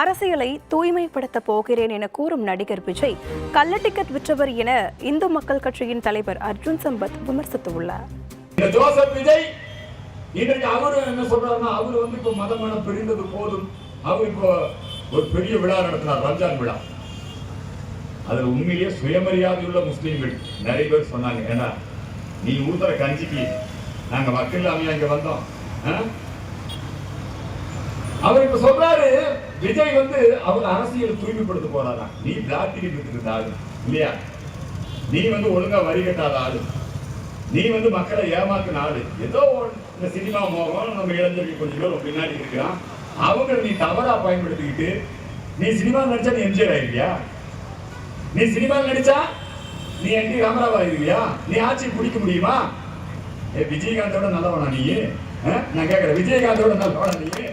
அரசியலை தூய்மைப்படுத்த போகிறேன் என கூறும் நடிகர் விஜய் கள்ள டிக்கெட் விற்றவர் என இந்து மக்கள் கட்சியின் தலைவர் அர்ஜுன் சம்பத் விமர்சித்துள்ளார். இந்த அவரு என்ன சொல்றாருன்னா அவரு வந்து இப்ப மதம் பிரிந்தது போதும். அவர் இப்போ ஒரு பெரிய விழா நடத்தினார் ரம்ஜான் விழா. அதுல உண்மையிலேயே சுயமரியாதையுள்ள முஸ்லீம்கள் நிறைய பேர் சொன்னாங்க. ஏன்னா நீ ஊத்துற கஞ்சிக்கு நாங்க மக்கள் இல்லாம இங்க வந்தோம்? அவர் இப்ப சொல்றாரு விஜய் வந்து அவர் அரசியல் தூய்மைப்படுத்த போறாரா? நீ பிளாக் டிக்கெட் ஆளு இல்லையா? நீ வந்து ஒழுங்கா வரி கட்டாத ஆளு. நீ வந்து மக்களை ஏமாத்தின ஆளு. ஏதோ இந்த சினிமா மோகம் நம்ம இளைஞர்கள் கொஞ்சம் பேர் பின்னாடி இருக்கிறான் அவங்களை நீ தவறா பயன்படுத்திக்கிட்டு நீ சினிமா நடிச்சா நீ எம்ஜிஆர் ஆயிருக்கியா? நீ சினிமா நடிச்சா நீ என் டி ராமராவ் நீ ஆட்சி பிடிக்க முடியுமா? ஏ விஜயகாந்தோட நல்லவனா நீ? ஆ? நான் கேட்கிறேன் விஜயகாந்தோட நல்லவனா நீ?